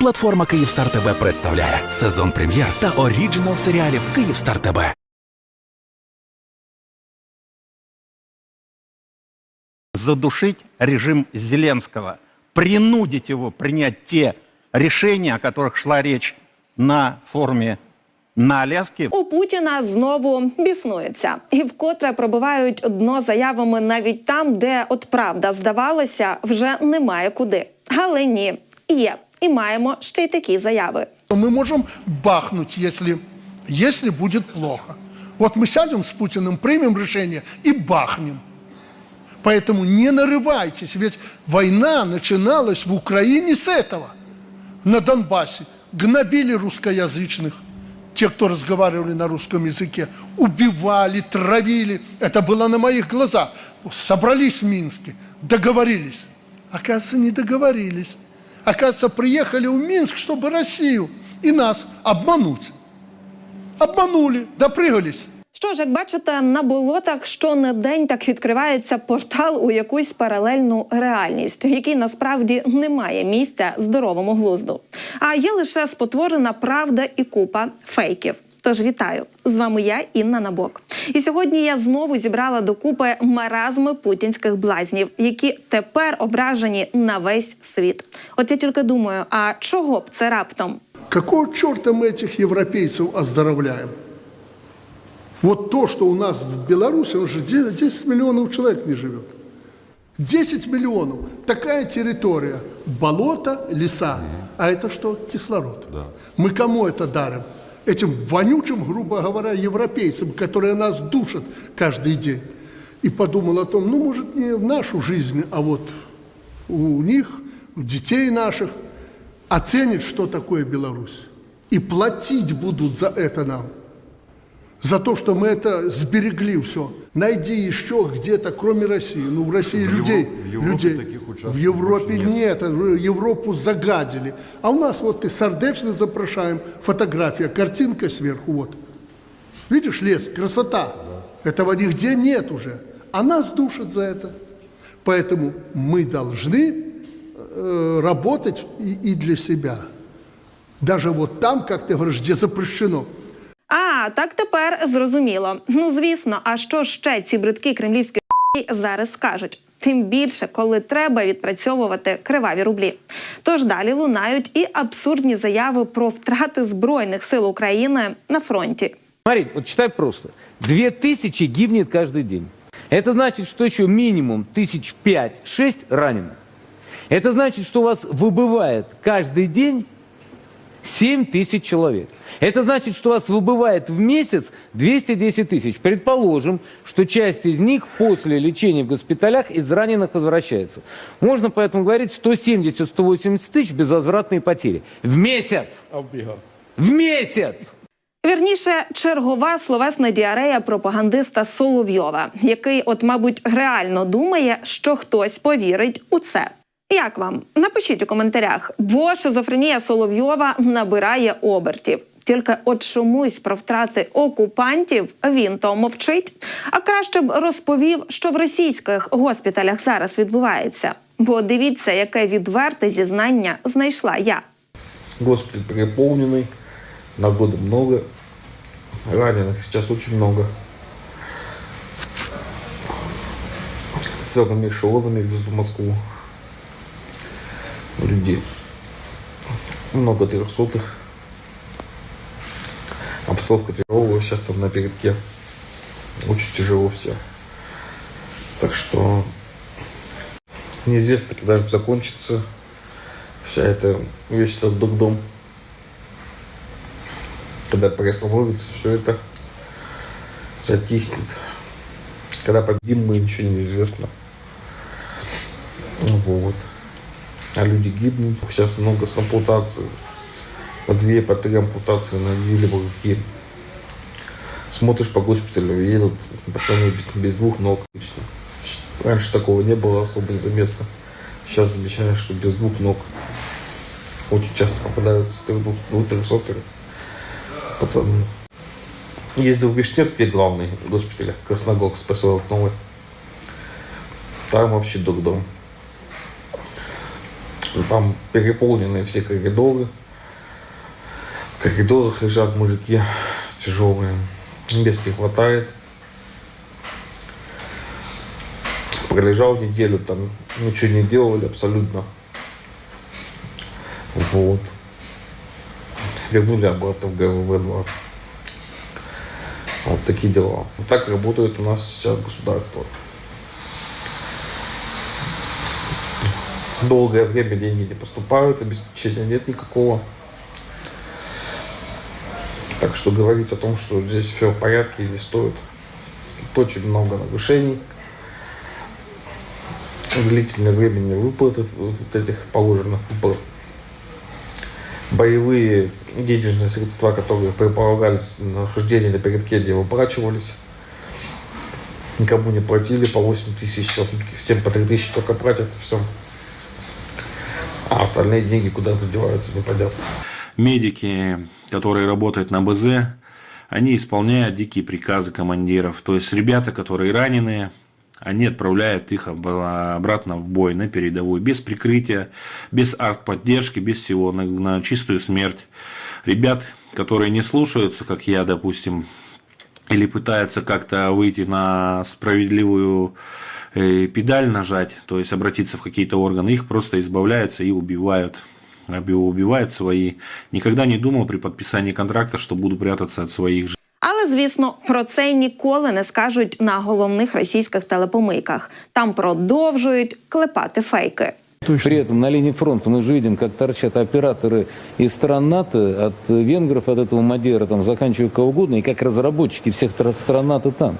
Платформа Київстар ТБ представляє сезон прем'єр та оріджинал серіалів Київстар ТБ. задушить режим Зеленского, принудить его принять те решения, о которых шла речь на форуме на Аляске. У Путіна знову біснуються і вкотре пробивають дно заявами навіть там, де от правда здавалося, вже немає куди. Але ні, є. І маємо ще й такі заяви. Мы можем бахнуть, если, если будет плохо. Вот мы сядем с Путиным, примем решение и бахнем. Поэтому не нарывайтесь, ведь война начиналась в Украине с этого. На Донбассе гнобили русскоязычных, те, кто разговаривали на русском языке, убивали, травили. Это было на моих глазах. Собрались в Минске, договорились. Оказывается, не договорились. Оказывается, приехали в Минск, чтобы Россию и нас обмануть. Обманули, допрыгались. Що ж, як бачите, на болотах що не день так відкривається портал у якусь паралельну реальність, в якій насправді немає місця здоровому глузду. А є лише спотворена правда і купа фейків. Тож вітаю з вами я, Інна Набок. І сьогодні я знову зібрала докупи маразми путінських блазнів, які тепер ображені на весь світ. От я тільки думаю, а чого б це раптом? Какого черта мы этих европейцев оздоровляем? Вот то, что у нас в Беларуси, уже 10 миллионов человек не живет. 10 миллионов. Такая территория. Болото, леса. А это что? Кислород. Мы кому это дарим? Этим вонючим, грубо говоря, европейцам, которые нас душат каждый день. И подумал о том, ну, может, не в нашу жизнь, а вот у них, у детей наших, оценит, что такое Беларусь. И платить будут за это нам. За то, что мы это сберегли все. Найди еще где-то, кроме России. Ну, в России В людей. в Европе людей. таких в Европе нет. нет. Европу загадили. А у нас вот ты сердечно запрошаем. Фотография, картинка сверху. Вот. Видишь, лес, красота. Этого нигде нет уже. А нас душат за это. Поэтому мы должны э, работать и, и для себя. Даже вот там, как ты говоришь, где запрещено. А так тепер зрозуміло. Ну звісно, а що ще ці бридкі кремлівські зараз скажуть? Тим більше, коли треба відпрацьовувати криваві рублі. Тож далі лунають і абсурдні заяви про втрати збройних сил України на фронті. Смотрите, вот читай просто. Две тысячи гибнет каждый день. Это значит, что еще минимум тысяч пять-шесть раненых. Это значит, что у вас выбывает каждый день 7 тысяч человек. Это значит, что у вас выбывает в месяц 210 тысяч. Предположим, что часть из них после лечения в госпиталях из раненых возвращается. Можно поэтому говорить 170-180 тысяч безвозвратные потери. В месяц! В месяц! Вірніше, чергова словесна діарея пропагандиста Соловйова, який, от, мабуть, реально думає, що хтось повірить у це. Як вам? Напишіть у коментарях, бо шизофренія Соловйова набирає обертів. Тільки от чомусь про втрати окупантів він то мовчить. А краще б розповів, що в російських госпіталях зараз відбувається. Бо дивіться, яке відверте зізнання знайшла я. Госпиталь переполненный, народу много, раненых сейчас очень много. Целыми эшелонами везут в Москву Людей. Много трехсотых. Обстановка тяжелая, сейчас там на передке. Очень тяжело все. Так что неизвестно, когда закончится вся эта весь этот дом когда приостановится все это затихнет когда победим мы ничего не известно Ну вот а люди гибнут сейчас много с ампутацией по две по три ампутации на неделю руки смотришь по госпиталю едут пацаны без, без двух ног раньше такого не было особо незаметно сейчас замечаешь что без двух ног очень часто попадаются двух-трехсотые пацаны. Ездил в Вишневский главный госпиталь, Красногорск, поселок Новый. Там вообще док-дом. Что там переполнены все коридоры. В коридорах лежат мужики тяжелые. Мест не хватает. Пролежал неделю, там ничего не делали абсолютно. Вот. Вернули обратно в ГВВ-2. Вот такие дела. Вот так работает у нас сейчас государство. Долгое время деньги не поступают, обеспечения нет никакого. Так что говорить о том, что здесь все в порядке, не стоит. Тут очень много нарушений. Длительное время выплаты вот этих положенных выплат. Боевые денежные средства, которые предполагались на нахождение на передке, не выплачивались. Никому не платили по 8 тысяч, сейчас всем по 3 тысячи только платят, все. А остальные деньги куда-то деваются, непонятно. медики, которые работают на БЗ, они исполняют дикие приказы командиров. То есть ребята, которые раненые, они отправляют их об- обратно в бой на передовую, без прикрытия, без артподдержки, без всего, на, на чистую смерть. Ребят, которые не слушаются, как я, допустим, или пытаются как-то выйти на справедливую педаль нажать, то есть обратиться в какие-то органы, их просто избавляются и убивают. Оби- Убивают свои. Никогда не думал при подписании контракта, что буду прятаться от своих же. Але звісно, про це ніколи не скажуть на головних російських телепомийках. Там продовжують клепати фейки. При этом на линии фронта мы же видим, как торчат операторы из стран НАТО, от венгров, от этого Мадера, там, заканчивая кого угодно, и как разработчики всех тра- стран НАТО там.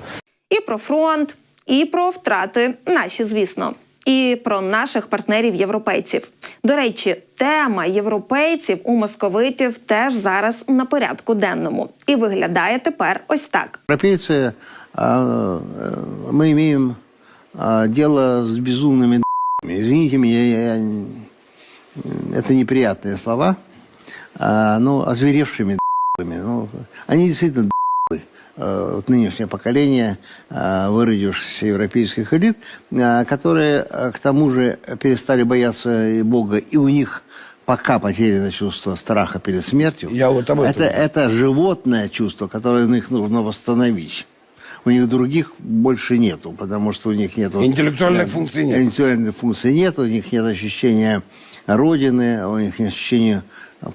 І про фронт, і про втрати наші, звісно, і про наших партнерів-європейців. До речі, тема європейців у московитів теж зараз на порядку денному і виглядає тепер ось так. Европейцы, а, э, мы имеем а, дело с безумными д***ми. Извините меня, я- я- это неприятные слова, а, ну, озверевшими д***ми. Ну, они действительно д***ы. Э, вот нынешнее поколение а, выродившихся европейских элит, а, которые, а, к тому же, перестали бояться и Бога, и у них пока потеряно чувство страха перед смертью. Я вот об этом. это, это животное чувство, которое у них нужно восстановить. У них других больше нету, потому что у них нет... Интеллектуальных функций нет. Интеллектуальных функций нет, у них нет ощущения родины, у них нет ощущения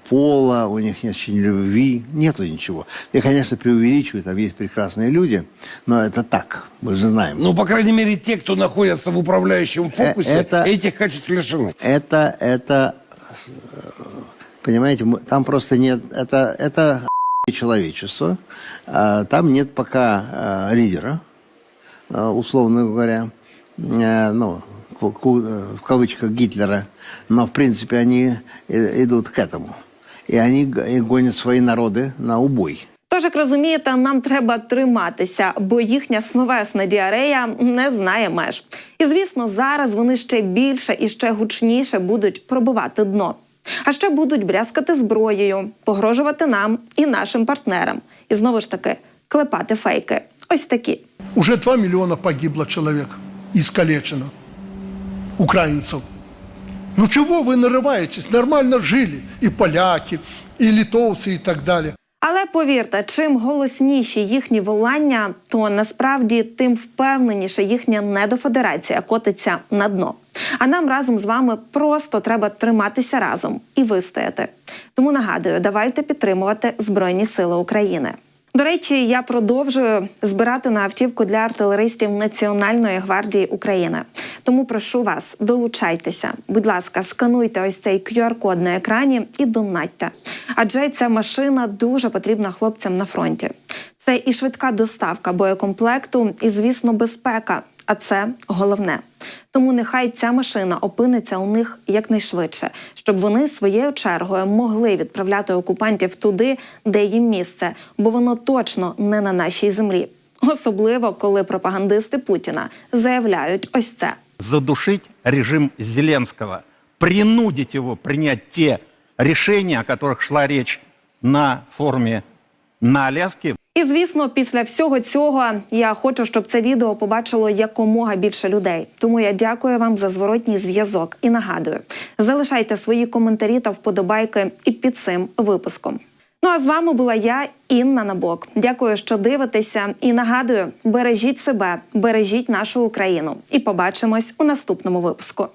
пола, у них нет ощущения любви, нету ничего. Я, конечно, преувеличиваю, там есть прекрасные люди, но это так, мы же знаем. Ну, по крайней мере, те, кто находятся в управляющем фокусе, это- этих качеств лишены. Это, это, э, понимаете, там просто нет, это, это человечество, А, там нет пока э, лидера, э, условно говоря, Э, ну, э, в кавычках Гитлера, но в принципе они э, идут к этому. И они г- и гонят свои народы на убой. Тож, як розумієте, нам треба триматися, бо їхня словесна діарея не знає меж. І звісно, зараз вони ще більше і ще гучніше будуть пробивати дно. А ще будуть брязкати зброєю, погрожувати нам і нашим партнерам. І знову ж таки клепати фейки. Ось такі. Уже 2 миллиона погибло человек, искалечено, украинцев. Ну чего вы нарываетесь? Нормально жили и поляки, и литовцы, и так далее. Але повірте, чим голосніші їхні волання, то насправді тим впевненіше їхня недофедерація котиться на дно. А нам разом з вами просто треба триматися разом і вистояти. Тому нагадую, давайте підтримувати Збройні Сили України. До речі, я продовжую збирати на автівку для артилеристів Національної гвардії України. Тому прошу вас, долучайтеся. Будь ласка, скануйте ось цей QR-код на екрані і донатьте. Адже ця машина дуже потрібна хлопцям на фронті. Це і швидка доставка боєкомплекту, і, звісно, безпека. А це головне. Тому нехай ця машина опиниться у них якнайшвидше, щоб вони своєю чергою могли відправляти окупантів туди, де їм місце, бо воно точно не на нашій землі. Особливо коли пропагандисти Путіна заявляють ось це. задушить режим Зеленского, принудить его принять те решения, о которых шла речь на форуме на Аляске. І звісно, після всього цього я хочу, щоб це відео побачило якомога більше людей. Тому я дякую вам за зворотній зв'язок і нагадую: залишайте свої коментарі та вподобайки і під цим випуском. Ну а з вами була я, Інна Набок. Дякую, що дивитеся. І нагадую: бережіть себе, бережіть нашу Україну. І побачимось у наступному випуску.